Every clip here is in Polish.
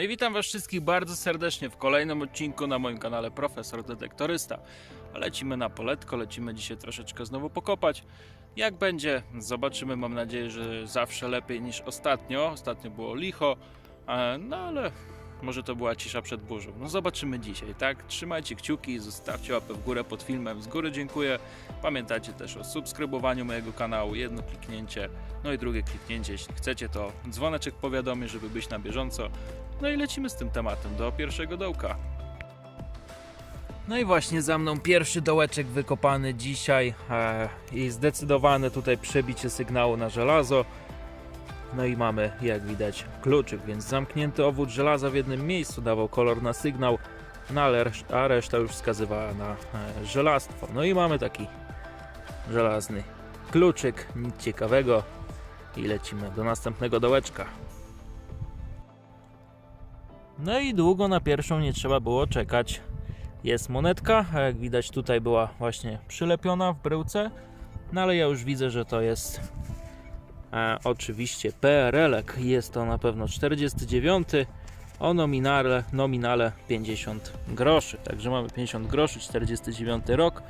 No i witam Was wszystkich bardzo serdecznie w kolejnym odcinku na moim kanale Profesor Detektorysta. Lecimy na poletko, lecimy dzisiaj troszeczkę znowu pokopać. Jak będzie, zobaczymy. Mam nadzieję, że zawsze lepiej niż ostatnio. Ostatnio było licho, e, no ale może to była cisza przed burzą. No zobaczymy dzisiaj, tak? Trzymajcie kciuki, zostawcie łapę w górę pod filmem. Z góry dziękuję. Pamiętajcie też o subskrybowaniu mojego kanału. Jedno kliknięcie, no i drugie kliknięcie. Jeśli chcecie, to dzwoneczek powiadomi, żeby być na bieżąco. No i lecimy z tym tematem do pierwszego dołka. No i właśnie za mną pierwszy dołeczek wykopany dzisiaj e, i zdecydowane tutaj przebicie sygnału na żelazo. No i mamy, jak widać, kluczyk, więc zamknięty obwód żelaza w jednym miejscu dawał kolor na sygnał, no a reszta już wskazywała na e, żelastwo. No i mamy taki żelazny kluczyk, nic ciekawego i lecimy do następnego dołeczka. No i długo na pierwszą nie trzeba było czekać. Jest monetka, a jak widać tutaj była właśnie przylepiona w bryłce, no ale ja już widzę, że to jest e, oczywiście PRL-ek. Jest to na pewno 49 o nominale, nominale 50 groszy. Także mamy 50 groszy, 49 rok.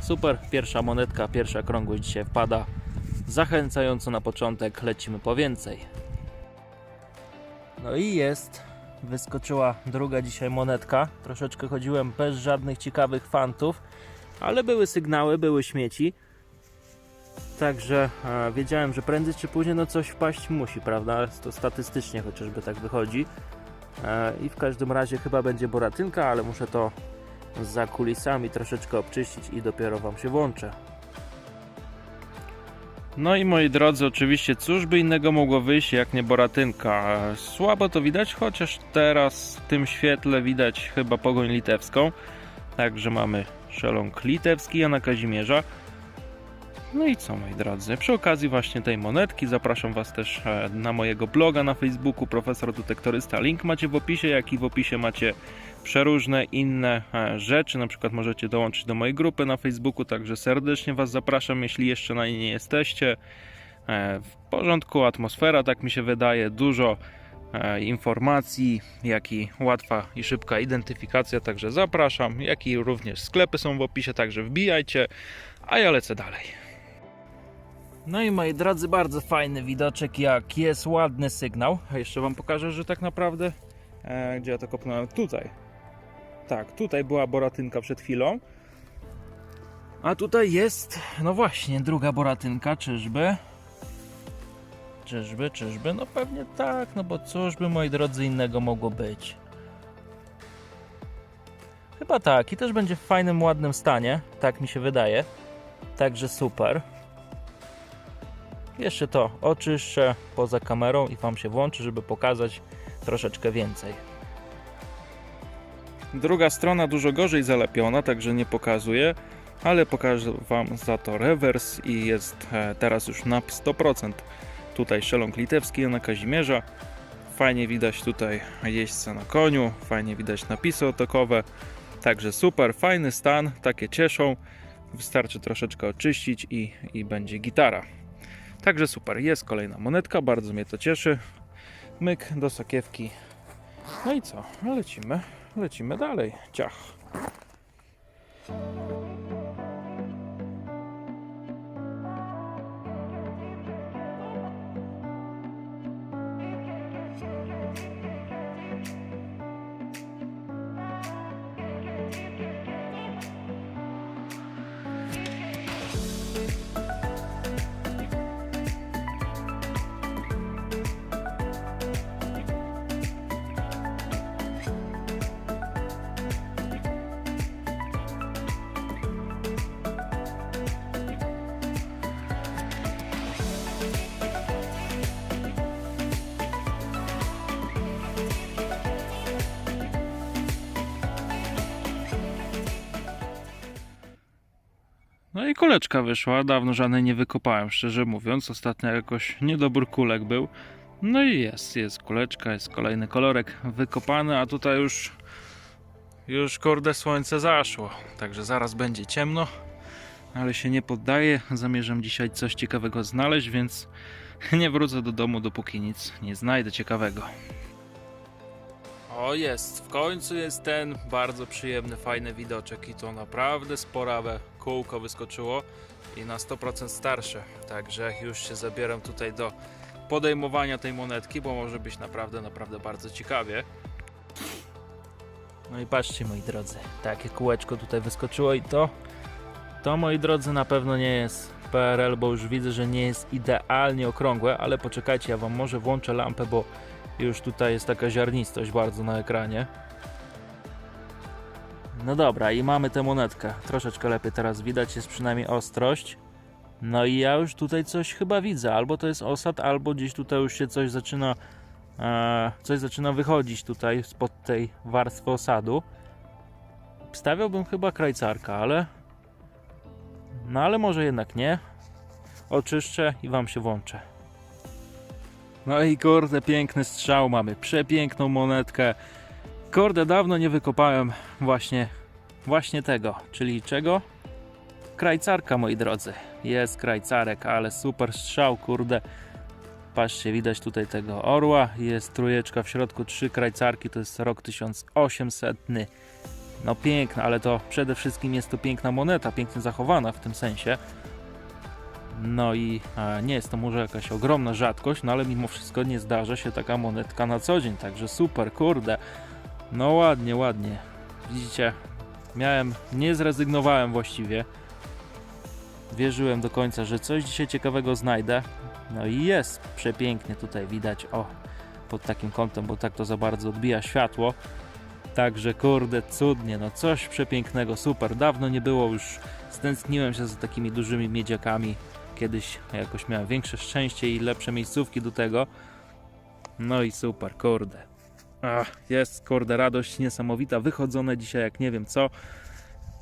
Super, pierwsza monetka, pierwsza krągłość dzisiaj wpada. Zachęcająco na początek, lecimy po więcej. No i jest. Wyskoczyła druga dzisiaj monetka. Troszeczkę chodziłem bez żadnych ciekawych fantów, ale były sygnały, były śmieci. Także e, wiedziałem, że prędzej czy później no coś wpaść musi, prawda? To statystycznie chociażby tak wychodzi. E, I w każdym razie chyba będzie boratynka, ale muszę to za kulisami troszeczkę obczyścić i dopiero Wam się włączę. No i moi drodzy, oczywiście cóż by innego mogło wyjść jak nie boratynka. Słabo to widać, chociaż teraz w tym świetle widać chyba pogoń litewską. Także mamy szeląg litewski Jana Kazimierza. No i co moi drodzy, przy okazji właśnie tej monetki zapraszam Was też e, na mojego bloga na Facebooku Profesor Detektorysta. Link macie w opisie, jak i w opisie macie przeróżne inne e, rzeczy. Na przykład możecie dołączyć do mojej grupy na Facebooku, także serdecznie Was zapraszam, jeśli jeszcze na niej nie jesteście. E, W porządku, atmosfera, tak mi się wydaje, dużo e, informacji, jak i łatwa i szybka identyfikacja, także zapraszam, jak i również sklepy są w opisie, także wbijajcie, a ja lecę dalej. No i moi drodzy, bardzo fajny widoczek, jak jest ładny sygnał. A jeszcze Wam pokażę, że tak naprawdę, e, gdzie ja to kopnąłem, tutaj. Tak, tutaj była boratynka przed chwilą. A tutaj jest, no właśnie, druga boratynka, czyżby? Czyżby, czyżby? No pewnie tak, no bo cóż by, moi drodzy, innego mogło być. Chyba tak, i też będzie w fajnym, ładnym stanie, tak mi się wydaje. Także super. Jeszcze to oczyszczę poza kamerą i Wam się włączy, żeby pokazać troszeczkę więcej. Druga strona dużo gorzej zalepiona, także nie pokazuję, ale pokażę Wam za to rewers i jest e, teraz już na 100%. Tutaj szeląg litewski Jana Kazimierza. Fajnie widać tutaj jeźdźca na koniu, fajnie widać napisy otokowe. Także super, fajny stan, takie cieszą. Wystarczy troszeczkę oczyścić i, i będzie gitara. Także super, jest kolejna monetka, bardzo mnie to cieszy. Myk do sakiewki. No i co? Lecimy, lecimy dalej. Ciach. No i kuleczka wyszła, dawno żadnej nie wykopałem, szczerze mówiąc. Ostatnio jakoś niedobór kulek był. No i jest, jest kuleczka, jest kolejny kolorek wykopany, a tutaj już już kurde słońce zaszło, także zaraz będzie ciemno, ale się nie poddaję. Zamierzam dzisiaj coś ciekawego znaleźć, więc nie wrócę do domu, dopóki nic nie znajdę ciekawego. O jest, w końcu jest ten bardzo przyjemny, fajny widoczek i to naprawdę sporawe kółko wyskoczyło i na 100% starsze. Także już się zabieram tutaj do podejmowania tej monetki, bo może być naprawdę, naprawdę bardzo ciekawie. No i patrzcie moi drodzy, takie kółeczko tutaj wyskoczyło i to, to moi drodzy na pewno nie jest PRL, bo już widzę, że nie jest idealnie okrągłe, ale poczekajcie, ja wam może włączę lampę, bo już tutaj jest taka ziarnistość bardzo na ekranie. No dobra, i mamy tę monetkę. Troszeczkę lepiej teraz widać, jest przynajmniej ostrość. No i ja już tutaj coś chyba widzę. Albo to jest osad, albo gdzieś tutaj już się coś zaczyna. E, coś zaczyna wychodzić tutaj spod tej warstwy osadu. Stawiałbym chyba krajcarka, ale. No ale może jednak nie. Oczyszczę i wam się włączę. No i kurde, piękny strzał mamy, przepiękną monetkę. Kurde, dawno nie wykopałem właśnie, właśnie tego, czyli czego? Krajcarka, moi drodzy. Jest krajcarek, ale super strzał, kurde. Patrzcie, widać tutaj tego orła, jest trójeczka w środku, trzy krajcarki, to jest rok 1800. No piękna, ale to przede wszystkim jest to piękna moneta, pięknie zachowana w tym sensie. No i nie jest to może jakaś ogromna rzadkość, no ale mimo wszystko nie zdarza się taka monetka na co dzień, także super, kurde. No ładnie, ładnie. Widzicie, miałem, nie zrezygnowałem właściwie. Wierzyłem do końca, że coś dzisiaj ciekawego znajdę. No i jest przepięknie tutaj widać, o, pod takim kątem, bo tak to za bardzo odbija światło. Także kurde, cudnie, no coś przepięknego, super. Dawno nie było już, stęskniłem się za takimi dużymi miedziakami. Kiedyś jakoś miałem większe szczęście i lepsze miejscówki do tego. No i super, kurde. Ach, jest, kurde, radość niesamowita, wychodzone dzisiaj jak nie wiem co.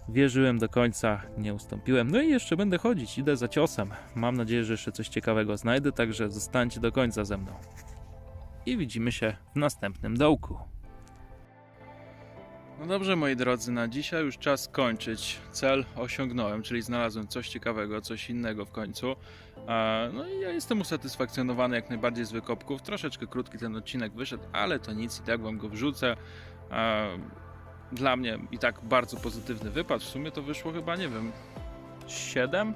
Wierzyłem do końca, nie ustąpiłem. No i jeszcze będę chodzić, idę za ciosem. Mam nadzieję, że jeszcze coś ciekawego znajdę, także zostańcie do końca ze mną. I widzimy się w następnym dołku. No dobrze, moi drodzy, na dzisiaj już czas kończyć. Cel osiągnąłem, czyli znalazłem coś ciekawego, coś innego w końcu. No i ja jestem usatysfakcjonowany jak najbardziej z wykopków. Troszeczkę krótki ten odcinek wyszedł, ale to nic, i tak wam go wrzucę. Dla mnie i tak bardzo pozytywny wypad. W sumie to wyszło chyba, nie wiem, 7?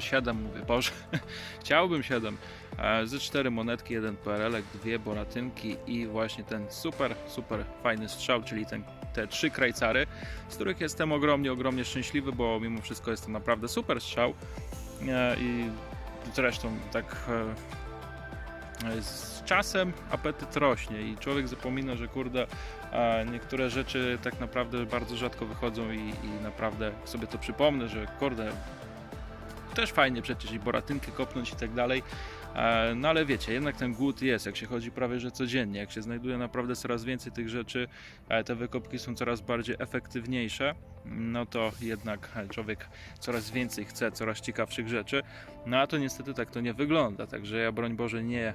7 mówię, Boże. Chciałbym 7. E, Ze 4 monetki, jeden PRL, dwie boratynki i właśnie ten super, super fajny strzał, czyli ten, te trzy krajcary, z których jestem ogromnie, ogromnie szczęśliwy, bo mimo wszystko jest to naprawdę super strzał. E, I zresztą tak e, z czasem apetyt rośnie i człowiek zapomina, że kurde, e, niektóre rzeczy tak naprawdę bardzo rzadko wychodzą i, i naprawdę sobie to przypomnę, że kurde, też fajnie przecież i boratynkę kopnąć i tak dalej. E, No ale wiecie, jednak ten głód jest, jak się chodzi prawie że codziennie, jak się znajduje naprawdę coraz więcej tych rzeczy, e, te wykopki są coraz bardziej efektywniejsze, no to jednak e, człowiek coraz więcej chce, coraz ciekawszych rzeczy. No a to niestety tak to nie wygląda, także ja broń Boże nie,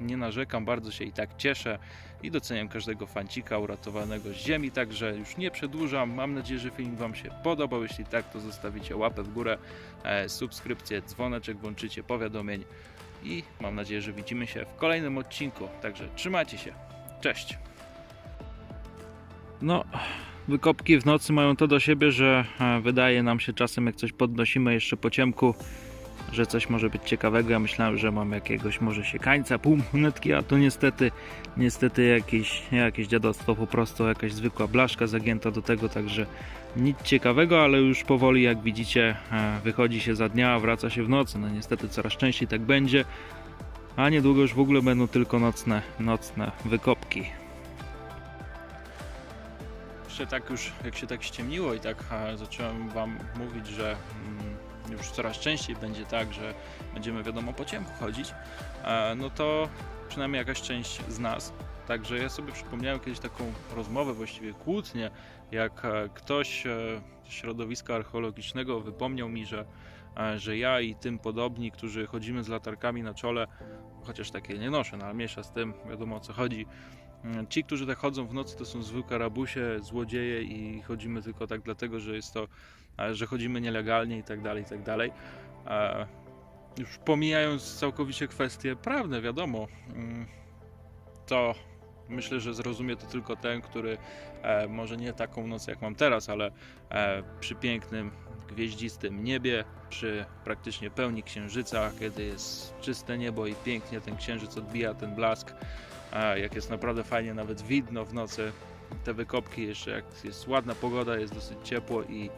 nie narzekam, bardzo się i tak cieszę i doceniam każdego fancika uratowanego z ziemi, także już nie przedłużam. Mam nadzieję, że film Wam się podobał. Jeśli tak, to zostawicie łapę w górę, subskrypcję, dzwoneczek, włączycie powiadomień i mam nadzieję, że widzimy się w kolejnym odcinku. Także trzymajcie się. Cześć. No, wykopki w nocy mają to do siebie, że e, wydaje nam się czasem, jak coś podnosimy jeszcze po ciemku, że coś może być ciekawego. Ja myślałem, że mam jakiegoś może siekańca, pół monetki, a to niestety, niestety jakieś, jakieś dziadostwo, po prostu jakaś zwykła blaszka zagięta do tego, także nic ciekawego, ale już powoli, jak widzicie, e, wychodzi się za dnia, a wraca się w nocy. No niestety coraz częściej tak będzie, a niedługo już w ogóle będą tylko nocne, nocne wykopki. Tak już, jak się tak ściemniło i tak e, zacząłem Wam mówić, że mm, już coraz częściej będzie tak, że będziemy wiadomo po ciemku chodzić, e, no to przynajmniej jakaś część z nas. Także ja sobie przypomniałem kiedyś taką rozmowę, właściwie kłótnię, jak e, ktoś e, z środowiska archeologicznego wypomniał mi, że, że ja i tym podobni, którzy chodzimy z latarkami na czole, chociaż takie nie noszę, no ale mniejsza z tym, wiadomo o co chodzi. Mm, Ci, którzy tak chodzą w nocy, to są zwykłe rabusie, złodzieje i chodzimy tylko tak dlatego, że jest to, że chodzimy nielegalnie i tak dalej, i tak dalej. Już pomijając całkowicie kwestie prawne, wiadomo, mm, to myślę, że zrozumie to tylko ten, który e, może nie taką noc jak mam teraz, ale e, przy pięknym, gwieździstym niebie, przy praktycznie pełni księżyca, kiedy jest czyste niebo i pięknie ten księżyc odbija ten blask, jak jest naprawdę fajnie nawet widno w nocy te wykopki, jeszcze jak jest ładna pogoda, jest dosyć ciepło i,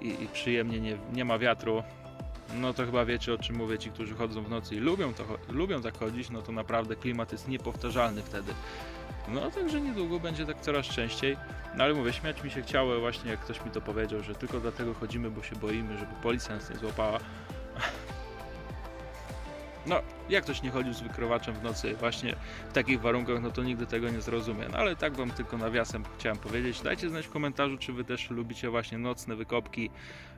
i, i przyjemnie, nie, nie ma wiatru, no to chyba wiecie o czym mówię, ci, którzy chodzą w nocy i lubią, to, lubią tak chodzić, no to naprawdę klimat jest niepowtarzalny wtedy. No także niedługo będzie tak coraz częściej. No ale mówię, śmiać mi się chciało właśnie jak ktoś mi to powiedział, że tylko dlatego chodzimy, bo się boimy, żeby policja nas nie złapała. No, jak ktoś nie chodził z wykrowaczem w nocy właśnie w takich warunkach, no to nigdy tego nie zrozumie. No ale tak wam tylko nawiasem chciałem powiedzieć. Dajcie znać w komentarzu, czy wy też lubicie właśnie nocne wykopki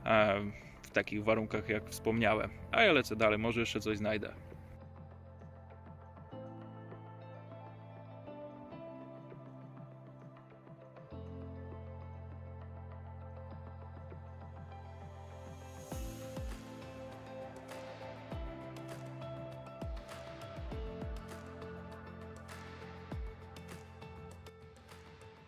e, w takich warunkach, jak wspomniałem. A ja lecę dalej, może jeszcze coś znajdę.